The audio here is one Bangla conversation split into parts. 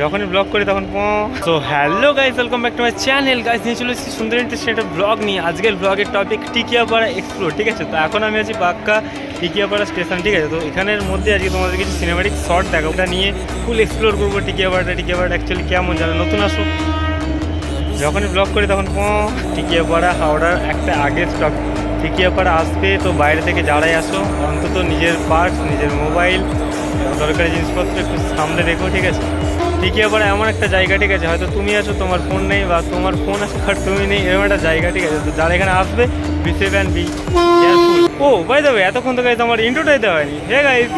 যখনই ব্লগ করি তখন তো hello guys welcome back to my channel guys নিয়ে চলে এসেছি সুন্দর একটা ব্লগ নিয়ে। আজকের ব্লগের টপিক টিকিয়াপাড়া এক্সপ্লোর ঠিক আছে? তো এখন আমি আছি পাক্কা টিকিয়াপাড়া স্টেশন ঠিক আছে? তো এখানের মধ্যে আজকে তোমাদের কিছু সিনেমাটিক শর্ট দেখো ওটা নিয়ে ফুল এক্সপ্লোর করব টিকিয়াপাড়াটা। টিকিয়াপাড়া অ্যাকচুয়ালি কেমন যারা নতুন আসো। যখনই ব্লগ করি তখন টিকিয়াপাড়া, হাওড়ার একটা আগের স্টপ টিকিয়াপাড়া আসবে, তো বাইরে থেকে যারাই আসো, অন্তত নিজের পার্টস নিজের মোবাইল দরকারি জিনিসপত্র একটু সামনে রেখো ঠিক আছে? টিকিয়াপাড়া এমন একটা জায়গা, ঠিক আছে? হয়তো তুমি আছো, তোমার ফোন নেই বা তোমার ফোন আছে আর তুমি নেই, এরকম একটা জায়গা, ঠিক আছে? তো যারা এখানে আসবে বি সেভ অ্যান্ড বি ও বাই দেবে এতক্ষণ তো গাইজ আমার ইন্ট্রোটাই দেওয়া হয়নি। হে গাইজ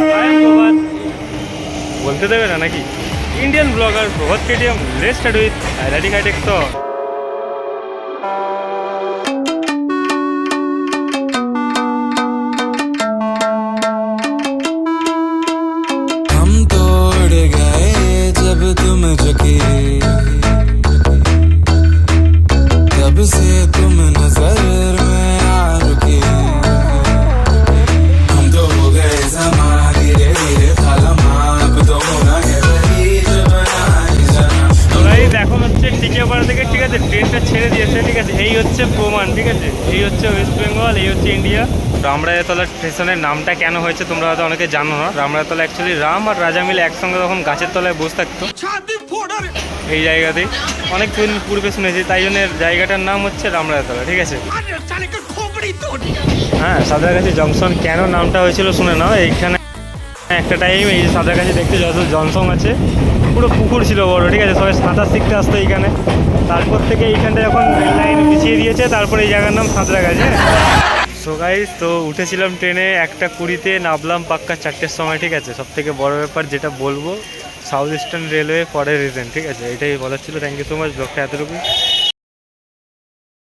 বলতে দেবে না নাকি? Indian blogger Prabhat KTM restored with ruddy hitech ঠিক আছে ট্রেনটা ছেড়ে দিয়েছে ঠিক আছে। এই হচ্ছে প্রমাণ ঠিক আছে? এই হচ্ছে ওয়েস্ট বেঙ্গল এই হচ্ছে ইন্ডিয়া রামরায়তলা স্টেশনের নামটা কেন হয়েছে তোমরা হয়তো অনেকে জানো না। রামরায়তলা অ্যাকচুয়ালি রাম আর রাজা মিলে একসঙ্গে তখন গাছের তলায় বসে থাকতো। এই জায়গাতেই। অনেক দিন পূর্বে শুনেছি তাই জন্য জায়গাটার নাম হচ্ছে রামরায়তলা ঠিক আছে? হ্যাঁ সাঁতরাগাছি জংশন কেন নামটা হয়েছিল শুনে নাও। এইখানে একটা টাইম এই যে কাছে দেখতে যত জনসং আছে। পুরো পুকুর ছিল বড়, ঠিক আছে? সবাই সাঁতার শিখতে আসতো এইখানে। তারপর থেকে এইখানটা যখন লাইন বিছিয়ে দিয়েছে, তারপরে এই জায়গার নাম সাঁতরাগাছি সো গাইজ তো উঠেছিলাম ট্রেনে, একটা কুড়িতে নামলাম পাক্কা চারটের সময়, ঠিক আছে? সব থেকে বড় ব্যাপার যেটা বলব South Eastern Railway a reason ঠিক আছে? এটাই বলার ছিল। থ্যাংক ইউ সো মাচ ব্লগটা এতটুকু